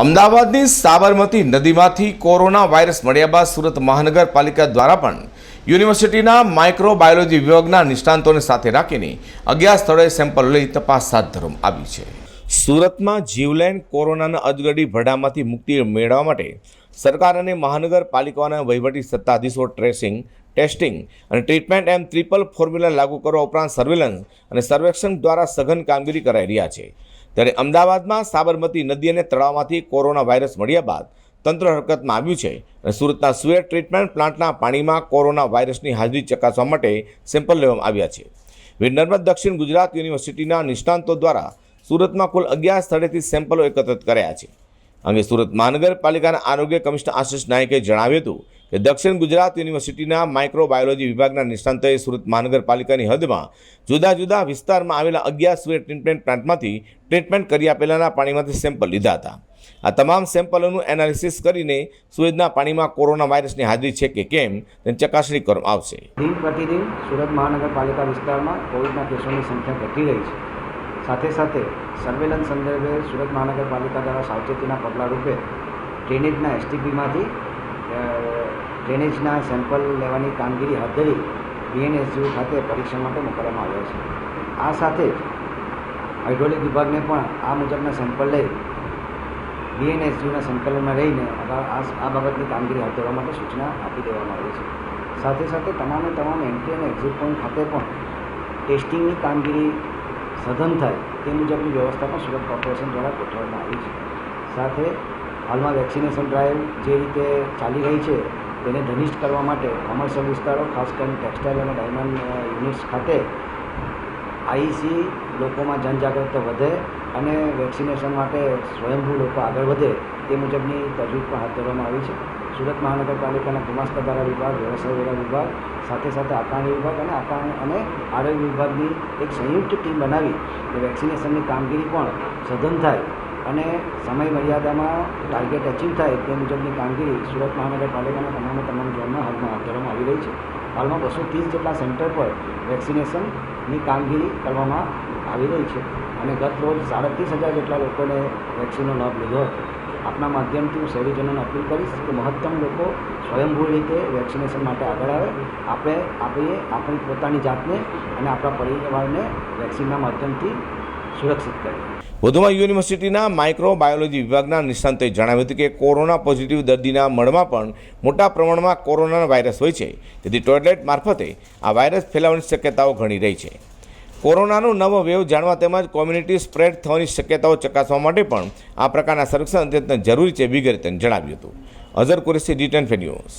અમદાવાદની Sabarmati નદીમાંથી corona virus મળ્યા બાદ સુરત મહાનગરપાલિકા દ્વારા પણ યુનિવર્સિટીના માઇક્રોબાયોલોજી વિભાગના નિષ્ણાંતોને સાથે રાખીને અગિયાર સ્થળોએ સેમ્પલ લઈ તપાસ હાથ ધરવામાં આવી છે. સુરતમાં જીવલેન કોરોનાના અજગડી ભરડામાંથી મુક્તિ મેળવવા માટે સરકાર અને મહાનગરપાલિકાના વહીવટી સત્તાધીશો ટ્રેસિંગ, ટેસ્ટિંગ અને ટ્રીટમેન્ટ એમ ટ્રિપલ ફોર્મ્યુલા લાગુ કરવા ઉપરાંત સર્વેલન્સ અને સર્વેક્ષણ દ્વારા સઘન કામગીરી કરાઈ રહ્યા છે. ત્યારે અમદાવાદમાં સાબરમતી નદી અને તળાવમાંથી કોરોના વાયરસ મળ્યા બાદ તંત્ર હરકતમાં આવ્યું છે અને સુરતના સુએર ટ્રીટમેન્ટ પ્લાન્ટના પાણીમાં કોરોના વાયરસની હાજરી ચકાસવા માટે સેમ્પલ લેવામાં આવ્યા છે. વીર દક્ષિણ ગુજરાત યુનિવર્સિટીના નિષ્ણાંતો દ્વારા સુરતમાં કુલ અગિયાર સ્થળેથી સેમ્પલો એકત્રિત કર્યા છે. અંગે સુરત મહાનગરપાલિકાના આરોગ્ય કમિશનર આશિષ નાયકે જણાવ્યું હતું દક્ષિણ ગુજરાત યુનિવર્સિટીના માઇક્રોબાયોલોજી વિભાગના નિષ્ણાંતોએ સુરત મહાનગરપાલિકાની હદમાં જુદા જુદા વિસ્તારમાં આવેલા અગિયાર સુએ ટ્રીટમેન્ટ પ્લાન્ટમાંથી ટ્રીટમેન્ટ કરી આપેલાના પાણીમાંથી સેમ્પલ લીધા હતા. આ તમામ સેમ્પલોનું એનાલિસિસ કરીને સુએજના પાણીમાં કોરોના વાયરસની હાજરી છે કે કેમ તેની ચકાસણી કરવામાં આવશે. દિન પ્રતિદિન સુરત મહાનગરપાલિકા વિસ્તારમાં કોવિડના કેસોની સંખ્યા ઘટી રહી છે. સાથે સાથે સર્વેલન્સ સંદર્ભે સુરત મહાનગરપાલિકા દ્વારા સાવચેતીના પગલાં રૂપે ડ્રેનેજના એસટીપીમાંથી ડ્રેનેજના સેમ્પલ લેવાની કામગીરી હાથ ધરી બીએનએસયુ ખાતે પરીક્ષણ માટે મોકલવામાં આવ્યો છે. આ સાથે જ હાઇડ્રોલિક વિભાગને પણ આ મુજબના સેમ્પલ લઈ બીએનએસયુના સંકલનમાં રહીને આ બાબતની કામગીરી હાથ ધરવા માટે સૂચના આપી દેવામાં આવી છે. સાથે સાથે તમામે તમામ એન્ટ્રી અને એક્ઝિટ પોઈન્ટ ખાતે પણ ટેસ્ટિંગની કામગીરી સઘન થાય તે મુજબની વ્યવસ્થા પણ સુરત કોર્પોરેશન દ્વારા ગોઠવવામાં આવી છે. સાથે હાલમાં વેક્સિનેશન ડ્રાઈવ જે રીતે ચાલી રહી છે તેને ધનિષ્ઠ કરવા માટે કોમર્શિયલ વિસ્તારો, ખાસ કરીને ટેક્સટાઇલ અને ડાયમંડ યુનિટ્સ ખાતે આઈસી લોકોમાં જનજાગૃતતા વધે અને વેક્સિનેશન માટે સ્વયંભૂ લોકો આગળ વધે તે મુજબની તજવીજ પણ હાથ ધરવામાં આવી છે. સુરત મહાનગરપાલિકાના ગુમાસ્તદારા વિભાગ, વ્યવસાય વેરા વિભાગ, સાથે સાથે આકારણી વિભાગ અને આકારણી અને આરોગ્ય વિભાગની એક સંયુક્ત ટીમ બનાવી વેક્સિનેશનની કામગીરી પણ સઘન થાય અને સમય મર્યાદામાં ટાર્ગેટ અચીવ થાય તે મુજબની કામગીરી સુરત મહાનગરપાલિકાના તમામે તમામ ઝોનમાં હાલમાં હાથ ધરવામાં આવી રહી છે. હાલમાં બસો ત્રીસ જેટલા સેન્ટર પર વેક્સિનેશનની કામગીરી કરવામાં આવી રહી છે અને ગત રોજ સાડત્રીસ હજાર જેટલા લોકોને વેક્સિનનો લાભ લીધો હતો. આપના માધ્યમથી હું શહેરીજનોને અપીલ કરીશ કે મહત્તમ લોકો સ્વયંભૂ રીતે વેક્સિનેશન માટે આગળ આવે. આપણે આપીએ આપણી પોતાની જાતને અને આપણા પરિવારને વેક્સિનના માધ્યમથી સુરક્ષિત કરી. વધુમાં યુનિવર્સિટીના માઇક્રોબાયોલોજી વિભાગના નિષ્ણાંતોએ જણાવ્યું હતું કે કોરોના પોઝિટિવ દર્દીના મળમાં પણ મોટા પ્રમાણમાં કોરોના વાયરસ હોય છે. તેથી ટોયલેટ મારફતે આ વાયરસ ફેલાવાની શક્યતાઓ ઘણી રહી છે. કોરોનાનો નવો વેવ જાણવા તેમજ કોમ્યુનિટી સ્પ્રેડ થવાની શક્યતાઓ ચકાસવા માટે પણ આ પ્રકારના સંરક્ષણ અત્યંત જરૂરી છે, વિગતે જણાવ્યું હતું. Azhar Qureshi D ten news.